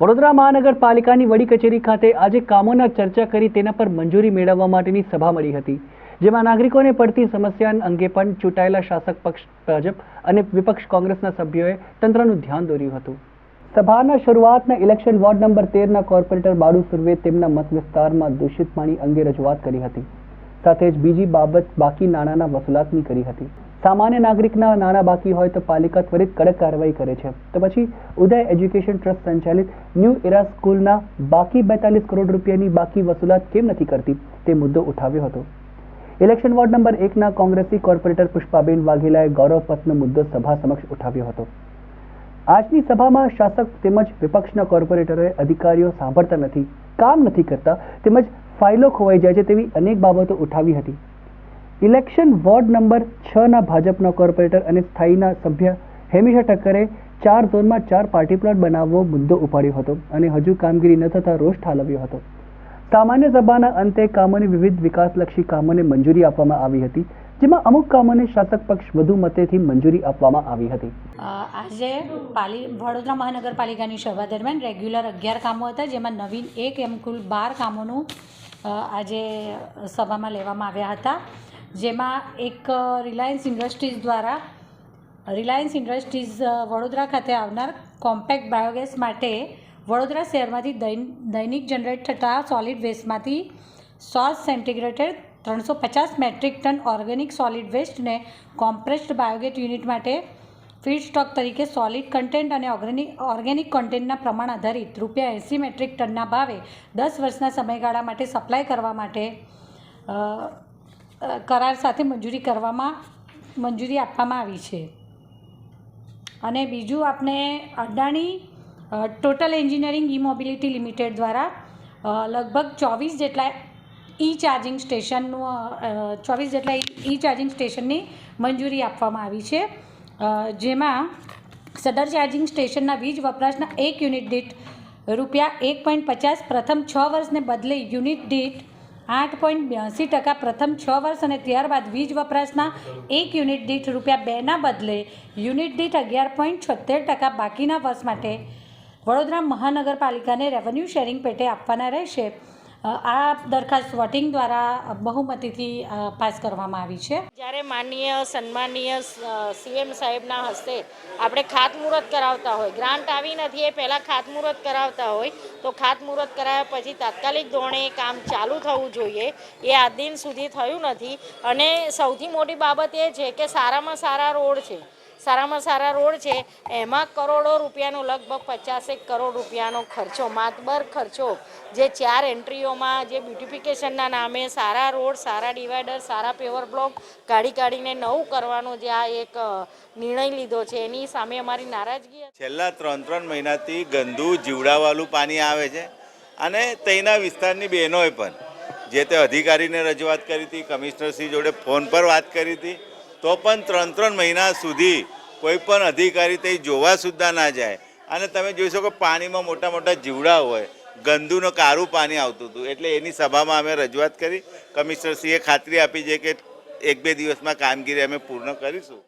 વડોદરા મહાનગરપાલિકાની વડી કચેરી ખાતે આજે કામોના ચર્ચા કરી તેના પર મંજૂરી મેળવવા માટેની સભા મળી હતી, જેમાં નાગરિકોને પડતી સમસ્યા અંગે પણ ચૂંટાયેલા શાસક પક્ષ, ભાજપ અને વિપક્ષ કોંગ્રેસના સભ્યોએ તંત્રનું ધ્યાન દોર્યું હતું. સભાના શરૂઆતના ઇલેક્શન વોર્ડ નંબર તેરના કોર્પોરેટર બાળુ સુર્વે તેમના મત વિસ્તારમાં દૂષિત પાણી અંગે રજૂઆત કરી હતી, સાથે જ બીજી બાબત બાકી નાણાંના વસૂલાતની કરી હતી. સામાન્ય નાગરિકના નાણાં બાકી હોય તો પાલિકા ત્વરિત કડક કાર્યવાહી કરે છે. તો પછી ઉદય એજ્યુકેશન ટ્રસ્ટ સંચાલિત ન્યૂ ઇરા સ્કૂલના બાકી બેતાલીસ કરોડ રૂપિયાની બાકી વસૂલાત કેમ નથી કરતી? તે મુદ્દો ઉઠાવ્યો હતો. ઇલેક્શન વોર્ડ નંબર એકના કોંગ્રેસી કોર્પોરેટર પુષ્પાબેન વાઘેલાએ ગૌરવપથનો મુદ્દો સભા સમક્ષ ઉઠાવ્યો હતો. આજની સભામાં શાસક તેમજ વિપક્ષના કોર્પોરેટરોએ અધિકારીઓ સાંભળતા નથી, કામ નથી કરતા તેમજ ફાઇલો ખોવાઈ જાય છે તેવી અનેક બાબતો ઉઠાવી હતી. ઇલેક્શન વોર્ડ નંબર છના ભાજપના કોર્પોરેટર અને સ્થાયીના સભ્ય હેમિશા ઠક્કરે ચાર ઝોનમાં ચાર પાર્ટી પ્લોટ બનાવવો મુદ્દો ઉપાડ્યો હતો અને હજુ કામગીરી ન થતાં રોષ ઠાલવ્યો હતો. સામાન્ય સભાના અંતે કામોની વિવિધ વિકાસલક્ષી કામોને મંજૂરી આપવામાં આવી હતી, જેમાં અમુક કામોને શાસક પક્ષ વધુ મતેથી મંજૂરી આપવામાં આવી હતી. આજે પાલી, વડોદરા મહાનગરપાલિકાની સભા દરમિયાન રેગ્યુલર અગિયાર કામો હતા, જેમાં નવીન એક એમ કુલ બાર કામોનું આજે સભામાં લેવામાં આવ્યા હતા. જેમાં એક રિલાયન્સ ઇન્ડસ્ટ્રીઝ દ્વારા રિલાયન્સ ઇન્ડસ્ટ્રીઝ વડોદરા ખાતે આવનાર કોમ્પેક્ટ બાયોગેસ માટે વડોદરા શહેરમાંથી દૈન- દૈનિક જનરેટ થતા સોલિડ વેસ્ટમાંથી સો સેન્ટીગ્રેટેડ ત્રણસો પચાસ મેટ્રિક ટન ઓર્ગેનિક સોલિડ વેસ્ટને કોમ્પ્રેસ્ડ બાયોગેટ યુનિટ માટે ફીડ સ્ટોક તરીકે સોલિડ કન્ટેન્ટ અને ઓર્ગેનિક ઓર્ગેનિક કન્ટેન્ટના પ્રમાણ આધારિત રૂપિયા એંસી મેટ્રિક ટનના ભાવે દસ વર્ષના સમયગાળા માટે સપ્લાય કરવા માટે કરાર સાથે મંજૂરી કરવામાં મંજૂરી આપવામાં આવી છે. અને બીજું આપણે Adani Total engineering E mobility limited દ્વારા લગભગ ચોવીસ જેટલા ઈ ચાર્જિંગ સ્ટેશનનું ચોવીસ જેટલા ઈ ચાર્જિંગ સ્ટેશનની મંજૂરી આપવામાં આવી છે. જેમાં સદર ચાર્જિંગ સ્ટેશનના વીજ વપરાશના એક યુનિટ દીઠ રૂપિયા એક પોઈન્ટ પચાસ પ્રથમ છ વર્ષને બદલે યુનિટ દીઠ આઠ પોઈન્ટ બ્યાસી ટકા પ્રથમ છ વર્ષ અને ત્યારબાદ વીજ વપરાશના એક યુનિટ દીઠ રૂપિયા બેના બદલે યુનિટ દીઠ અગિયાર પોઈન્ટ છોતેર ટકા બાકીના વર્ષ માટે વડોદરા મહાનગરપાલિકાને રેવન્યુ શેરિંગ પેટે આપવાના રહેશે. આ દરખાસ્ત વોટિંગ દ્વારા બહુમતીથી પાસ કરવામાં આવી છે. જ્યારે માનનીય સન્માનીય સીએમ સાહેબના હસ્તે આપણે ખાતમુહૂર્ત કરાવતા હોય, ગ્રાન્ટ આવી નથી, એ પહેલાં ખાતમુહૂર્ત કરાવતા હોય, તો ખાતમુહૂર્ત કરાવ્યા પછી તાત્કાલિક ધોરણે કામ ચાલુ થવું જોઈએ. એ આ દિન સુધી થયું નથી. અને સૌથી મોટી બાબત એ છે કે સારામાં સારા રોડ છે. સારામાં સારા રોડ છે, એમાં કરોડો રૂપિયાનો લગભગ પચાસેક કરોડ રૂપિયાનો ખર્ચો, માતબર ખર્ચો, જે ચાર એન્ટ્રીઓમાં, જે બ્યુટિફિકેશનના નામે સારા રોડ, સારા ડિવાઈડર, સારા પેવર બ્લોક કાઢી કાઢીને નવું કરવાનો જે આ એક નિર્ણય લીધો છે, એની સામે અમારી નારાજગી. છેલ્લા ત્રણ ત્રણ મહિનાથી ગંદુ જીવડાવાળું પાણી આવે છે અને તેના વિસ્તારની બહેનોએ પણ, જે તે અધિકારીને રજૂઆત કરી હતી કમિશનરશ્રી જોડે ફોન પર વાત કરી હતી તો પણ ત્રણ ત્રણ મહિના સુધી કોઈ પણ અધિકારી તે જોવા સુદ્ધા ના જાય. અને તમે જોઈ શકો પાણીમાં મોટા મોટા જીવડા હોય. ગંદુનો કારું પાણી આવતું હતું. એટલે એની સભામાં અમે રજૂઆત કરી. કમિશનરશ્રીએ ખાતરી આપી છે કે એક બે દિવસમાં કામગીરી અમે પૂર્ણ કરીશું.